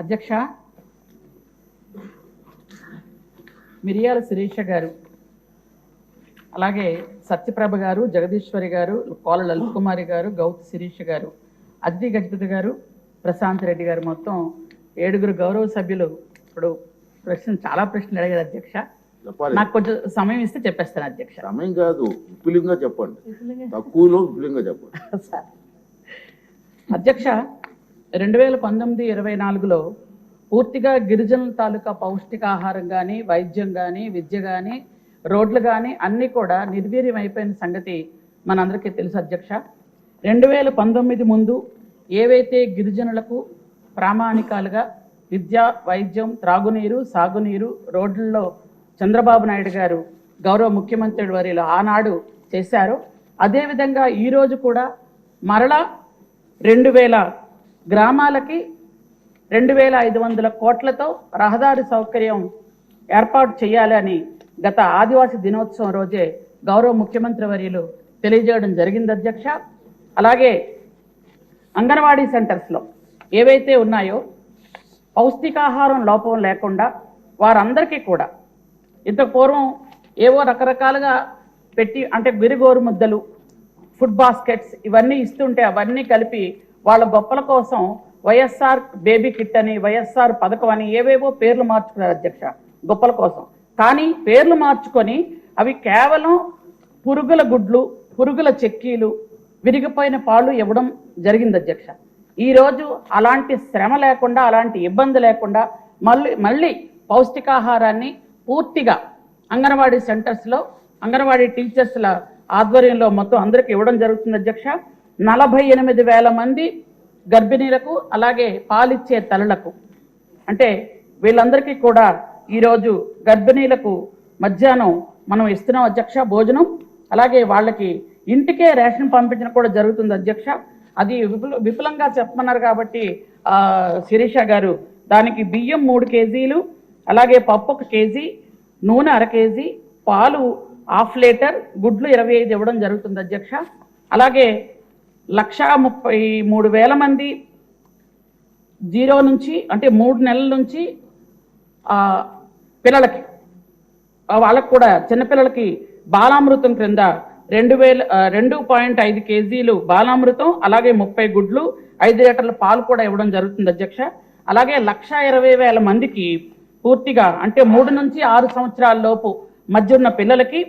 అధ్యక్ష మిరియాల శిరీష గారు అలాగే సత్యప్రభ గారు జగదీశ్వరి గారు కోల లలిత్ కుమారి గారు గౌత్ శిరీష గారు అద్ది గజపతి గారు ప్రశాంత్ రెడ్డి గారు మొత్తం ఏడుగురు గౌరవ సభ్యులు. ఇప్పుడు ప్రశ్న చాలా ప్రశ్నలు అడిగారు అధ్యక్ష. నాకు కొంచెం సమయం ఇస్తే చెప్పేస్తాను అధ్యక్ష. సమయం కాదు విపులంగా చెప్పండి. తక్కువలో విపులంగా చెప్పండి. అధ్యక్ష రెండు వేల పంతొమ్మిది ఇరవై నాలుగులో పూర్తిగా గిరిజనుల తాలూకా పౌష్టికాహారం కానీ వైద్యం కానీ విద్య కానీ రోడ్లు కానీ అన్నీ కూడా నిర్వీర్యం అయిపోయిన సంగతి మనందరికీ తెలుసు అధ్యక్ష. రెండు వేల పంతొమ్మిది ముందు ఏవైతే గిరిజనులకు ప్రామాణికాలుగా విద్య వైద్యం త్రాగునీరు సాగునీరు రోడ్లలో చంద్రబాబు నాయుడు గారు గౌరవ ముఖ్యమంత్రి వారిలో ఆనాడు చేశారో అదేవిధంగా ఈరోజు కూడా మరలా రెండు వేల గ్రామాలకి రెండు వేల ఐదు వందల కోట్లతో రహదారి సౌకర్యం ఏర్పాటు చేయాలని గత ఆదివాసీ దినోత్సవం రోజే గౌరవ ముఖ్యమంత్రి వర్యులు తెలియజేయడం జరిగింది అధ్యక్ష. అలాగే అంగన్వాడీ సెంటర్స్లో ఏవైతే ఉన్నాయో పౌష్టికాహారం లోపం లేకుండా వారందరికీ కూడా ఇంతకు పూర్వం ఏవో రకరకాలుగా పెట్టి అంటే గురిగోరు ముద్దలు ఫుడ్ బాస్కెట్స్ ఇవన్నీ ఇస్తుంటే అవన్నీ కలిపి వాళ్ళ గొప్పల కోసం వైఎస్ఆర్ బేబీ కిట్ అని వైఎస్ఆర్ పథకం అని ఏవేవో పేర్లు మార్చుకున్నారు అధ్యక్ష గొప్పల కోసం. కానీ పేర్లు మార్చుకొని అవి కేవలం పురుగుల గుడ్లు పురుగుల చెక్కీలు విరిగిపోయిన పాలు ఇవ్వడం జరిగింది అధ్యక్ష. ఈరోజు అలాంటి శ్రమ లేకుండా అలాంటి ఇబ్బంది లేకుండా మళ్ళీ మళ్ళీ పౌష్టికాహారాన్ని పూర్తిగా అంగన్వాడీ సెంటర్స్లో అంగన్వాడీ టీచర్స్ల ఆధ్వర్యంలో మొత్తం అందరికీ ఇవ్వడం జరుగుతుంది అధ్యక్ష. నలభై ఎనిమిది వేల మంది గర్భిణీలకు అలాగే పాలిచ్చే తల్లులకు. అంటే వీళ్ళందరికీ కూడా ఈరోజు గర్భిణీలకు మధ్యాహ్నం మనం ఇస్తున్నాం అధ్యక్ష భోజనం. అలాగే వాళ్ళకి ఇంటికే రేషన్ పంపించడం కూడా జరుగుతుంది అధ్యక్ష. అది విపుల విపులంగా చెప్పమన్నారు కాబట్టి శిరీష గారు దానికి బియ్యం మూడు కేజీలు అలాగే పప్పు ఒక కేజీ నూనె అర కేజీ పాలు హాఫ్ లీటర్ గుడ్లు ఇరవై ఐదు ఇవ్వడం జరుగుతుంది అధ్యక్ష. అలాగే లక్షా ముప్పై మూడు వేల మంది జీరో నుంచి అంటే మూడు నెలల నుంచి పిల్లలకి వాళ్ళకు కూడా చిన్నపిల్లలకి బాలామృతం క్రింద రెండు వేల రెండు పాయింట్ ఐదు కేజీలు బాలామృతం అలాగే ముప్పై గుడ్లు ఐదు లీటర్ల పాలు కూడా ఇవ్వడం జరుగుతుంది అధ్యక్ష. అలాగే లక్ష ఇరవై వేల మందికి పూర్తిగా అంటే మూడు నుంచి ఆరు సంవత్సరాల లోపు మధ్య ఉన్న పిల్లలకి